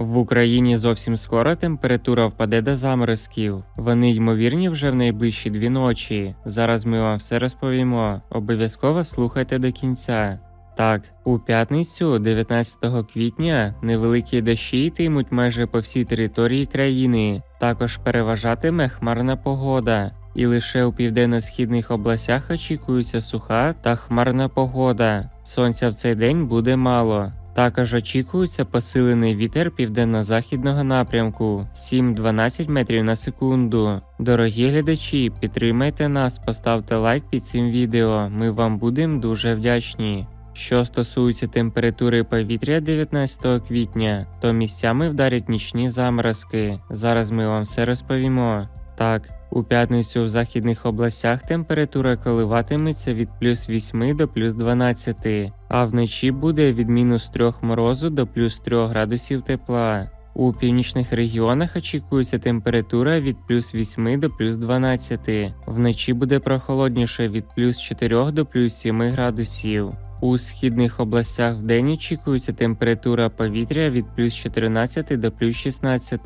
В Україні зовсім скоро температура впаде до заморозків. Вони ймовірні вже в найближчі дві ночі. Зараз ми вам все розповімо. Обов'язково слухайте до кінця. Так, у п'ятницю, 19 квітня, невеликі дощі йтимуть майже по всій території країни. Також переважатиме хмарна погода. І лише у південно-східних областях очікується суха та хмарна погода. Сонця в цей день буде мало. Також очікується посилений вітер південно-західного напрямку 7-12 метрів на секунду. Дорогі глядачі, підтримайте нас, поставте лайк під цим відео. Ми вам будемо дуже вдячні. Що стосується температури повітря 19 квітня, то місцями вдарять нічні заморозки. Зараз ми вам все розповімо. Так, у п'ятницю в західних областях температура коливатиметься від плюс 8 до плюс 12, а вночі буде від мінус 3 морозу до плюс 3 градусів тепла. У північних регіонах очікується температура від плюс 8 до плюс 12. Вночі буде прохолодніше від плюс 4 до плюс 7 градусів. У східних областях вдень очікується температура повітря від плюс 14 до плюс 16,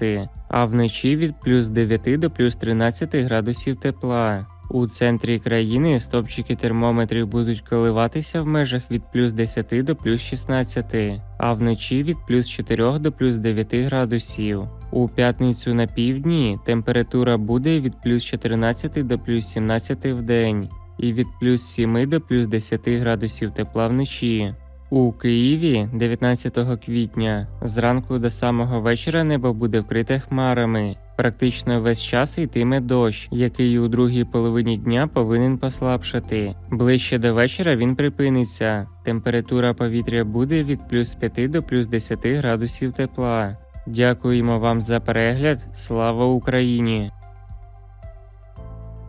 а вночі від плюс 9 до плюс 13 градусів тепла. У центрі країни стопчики термометрів будуть коливатися в межах від плюс 10 до плюс 16, а вночі від плюс 4 до плюс 9 градусів. У п'ятницю на півдні температура буде від плюс 14 до плюс 17 в день і від плюс 7 до плюс 10 градусів тепла вночі. У Києві 19 квітня зранку до самого вечора небо буде вкрите хмарами. Практично весь час йтиме дощ, який у другій половині дня повинен послабшати. Ближче до вечора він припиниться. Температура повітря буде від плюс 5 до плюс 10 градусів тепла. Дякуємо вам за перегляд. Слава Україні!